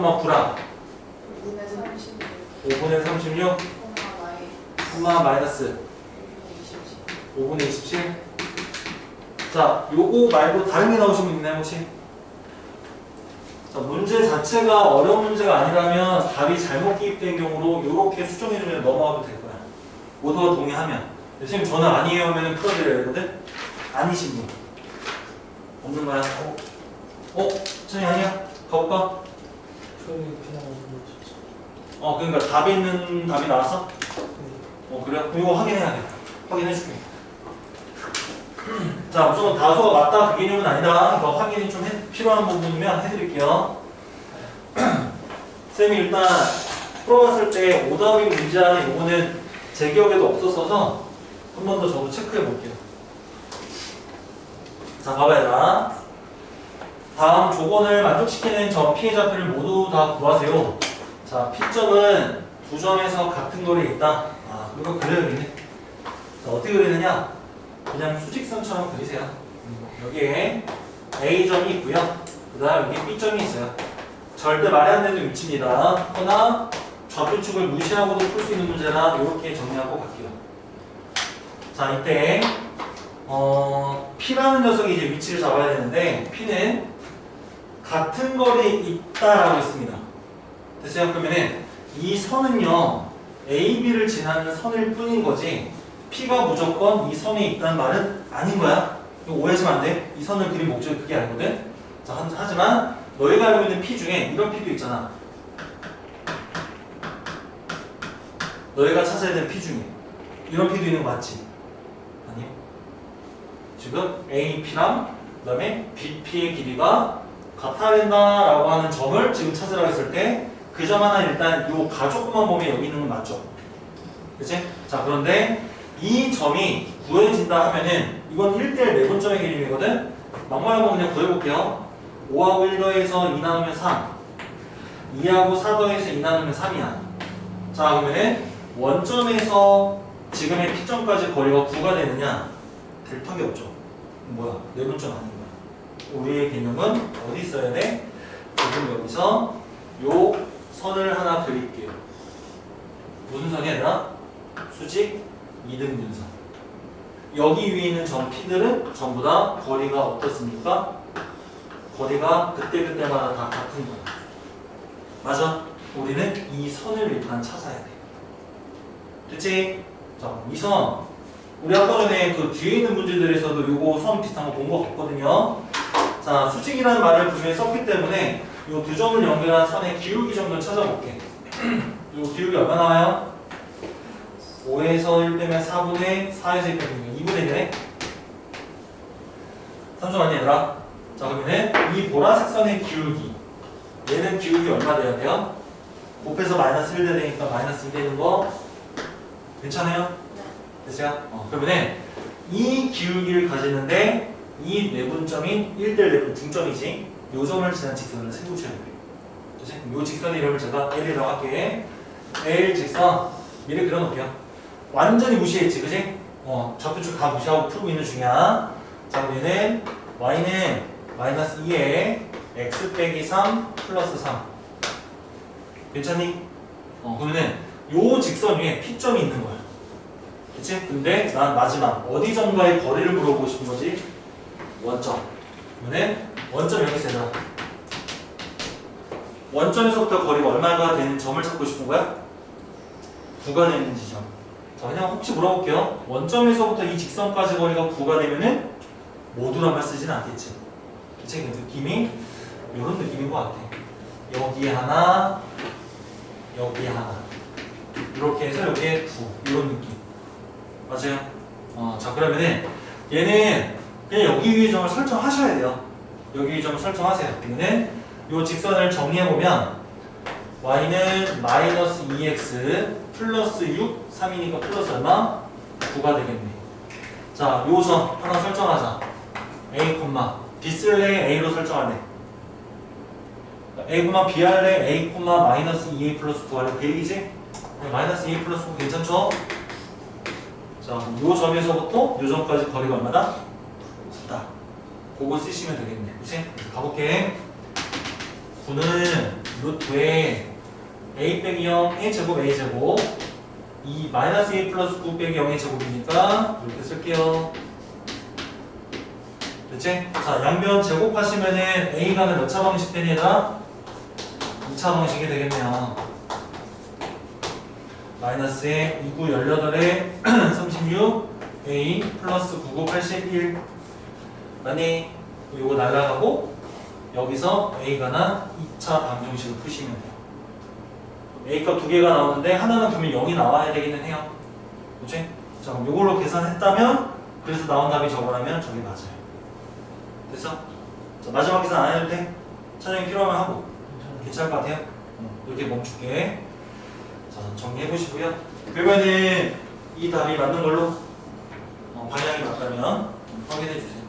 0,9랑 5분의 36 5분의 36 콤마 마이 콤마 마이너스 5분의 27 5분의 27. 자, 요거 말고 다른 게 나오신 분 있나요, 혹시? 자, 문제 자체가 어려운 문제가 아니라면 답이 잘못 기입된 경우로 이렇게 수정해주면 넘어가도 될 거야. 모두가 동의하면. 선생님 저는 아니에요 하면 풀어드려야 되거든? 아니신 분. 없는 거야? 어? 어? 선생님 아니야? 가볼까? 거죠. 어, 그러니까 답이 있는 답이 나왔어? 어, 그래요? 그럼 이거 확인해야 돼. 확인해줄게. 자, 무조건 다수가 맞다 그 개념은 아니다. 이거 확인이 좀 해- 필요한 부분이면 해드릴게요. 쌤이 일단 풀어봤을 때 오답이 문제하는 요거는 제 기억에도 없었어서 한 번 더 저도 체크해 볼게요. 자, 봐봐요. 자. 다음 조건을 만족시키는 점 피해 좌표를 모두 다 구하세요. 자, P점은 두 점에서 같은 거리에 있다. 아, 이거 그려야겠네. 자, 어떻게 그리느냐? 그냥 수직선처럼 그리세요. 음, 여기에 A점이 있고요. 그 다음 여기 B점이 있어요. 절대 말이 안 되는 위치입니다. 하나 좌표축을 무시하고도 풀 수 있는 문제라 이렇게 정리하고 갈게요. 자, 이때 어, P라는 녀석이 이제 위치를 잡아야 되는데 P는 같은 거리에 있다라고 했습니다. 됐어요? 그러면은 이 선은요 AB를 지나는 선일 뿐인 거지 P가 무조건 이 선에 있다는 말은 아닌 거야. 오해하시면 안 돼. 이 선을 그린 목적이 그게 아니거든. 자, 한- 하지만 너희가 알고 있는 P 중에 이런 P도 있잖아. 너희가 찾아야 되는 P 중에 이런 P도 있는 거 맞지? 아니요. 지금 AP랑 그다음에 BP의 길이가 같아야 된다라고 하는 점을 지금 찾으라고 했을 때 그 점 하나 일단 요 가족만 보면 여기 있는 건 맞죠? 그치? 자 그런데 이 점이 구해진다 하면은 이건 1대1 매분점의 개념이거든? 막말 한번 그냥 구해볼게요 5하고 1 더해서 2 나누면 3 2하고 4 더해서 2 나누면 3이야 자 그러면은 원점에서 지금의 P점까지 거리가 9가 되느냐? 될 턱이 없죠 뭐야? 매분점 아닌 거야 우리의 개념은 어디 있어야 돼? 지금 여기서 요 선을 하나 그릴게요. 무슨 선이 아니라 수직 이등분선. 여기 위에 있는 점 P들은 전부 다 거리가 어떻습니까? 거리가 그때그때마다 다 같은 거야. 맞아? 우리는 이 선을 일단 찾아야 돼. 됐지? 자, 이 선. 우리 아까 전에 그 뒤에 있는 문제들에서도 요거 선 비슷한 거 본 거 같거든요. 자, 수직이라는 말을 분명히 썼기 때문에 이 두 점을 연결한 선의 기울기 정도를 찾아볼게. 이 기울기 얼마 나와요? 5에서 1 빼면 4분의 4에서 1 빼면 2분의 1네? 잠시만요, 얘들아. 자, 그러면은 이 보라색 선의 기울기. 얘는 기울기 얼마 돼야 돼요? 곱해서 마이너스 1 돼야 되니까 마이너스 2 되는 거 괜찮아요? 됐어요? 어, 그러면은 이 기울기를 가지는데 이 내분점인 1대1 내분 중점이지 요 점을 지난 직선을 세우셔야 돼요? 요 직선 이름을 제가 L이라고 할게 L 직선 미리 그려놓을게요 완전히 무시했지 그지? 어, 좌표축 다 무시하고 풀고 있는 중이야 자 그럼 얘는 Y는 마이너스 2에 X 빼기 3 플러스 3 괜찮니? 어 그러면은 요 직선 위에 P점이 있는 거야 그치? 근데 난 마지막 어디 점과의 거리를 물어보고 싶은 거지? 원점. 그러면 원점 여기 있어요. 원점에서부터 거리가 얼마가 되는 점을 찾고 싶은 거야? 9가 되는 지점. 자, 그냥 혹시 물어볼게요. 원점에서부터 이 직선까지 거리가 9가 되면은 모두란 말 쓰지는 않겠지. 그치? 그 느낌이 이런 느낌인 것 같아. 여기에 하나, 여기에 하나. 이렇게 해서 여기에 9. 이런 느낌. 맞아요? 어, 자, 그러면은 얘는 그냥 여기 위에 점을 설정하셔야 돼요. 여기 위에 점을 설정하세요. 그러면은 이 직선을 정리해보면 y는 마이너스 2x 플러스 6, 3이니까 플러스 얼마? 9가 되겠네. 자, 요점 하나 설정하자. a, b 쓸래? a로 설정할래? a, b 할래? a, 마이너스 2a 플러스 9 할래? 그 얘기지? 네, 마이너스 2a 플러스 9 괜찮죠? 자, 요 점에서부터 요 점까지 거리가 얼마다? 9다. 그거 쓰시면 되겠네. 그치? 가볼게. 9는 루트에 a 빼기 0 a 제곱 a 제곱 이 마이너스 a 플러스 9 빼기 0의 제곱이니까 이렇게 쓸게요. 됐지? 자 양변 제곱하시면은 a가 몇 차 방식 되니 얘들아? 2차 방식이 되겠네요. 마이너스에 29, 18에 36 a 플러스 99, 81 만약 요거 날라가고 여기서 a가 나 2차 방정식을 푸시면 돼요. a값 두 개가 나오는데 하나는 분명 0이 나와야 되기는 해요. 그치? 자 그럼 요걸로 계산했다면 그래서 나온 답이 저거라면 저게 맞아요. 됐어? 자 마지막 계산 안 해도 돼? 차정이 필요하면 하고 괜찮을 것 같아요? 응, 이렇게 멈출게. 자 정리해 보시고요. 그러면은 이 답이 맞는 걸로 어, 방향이 맞다면 확인해 주세요.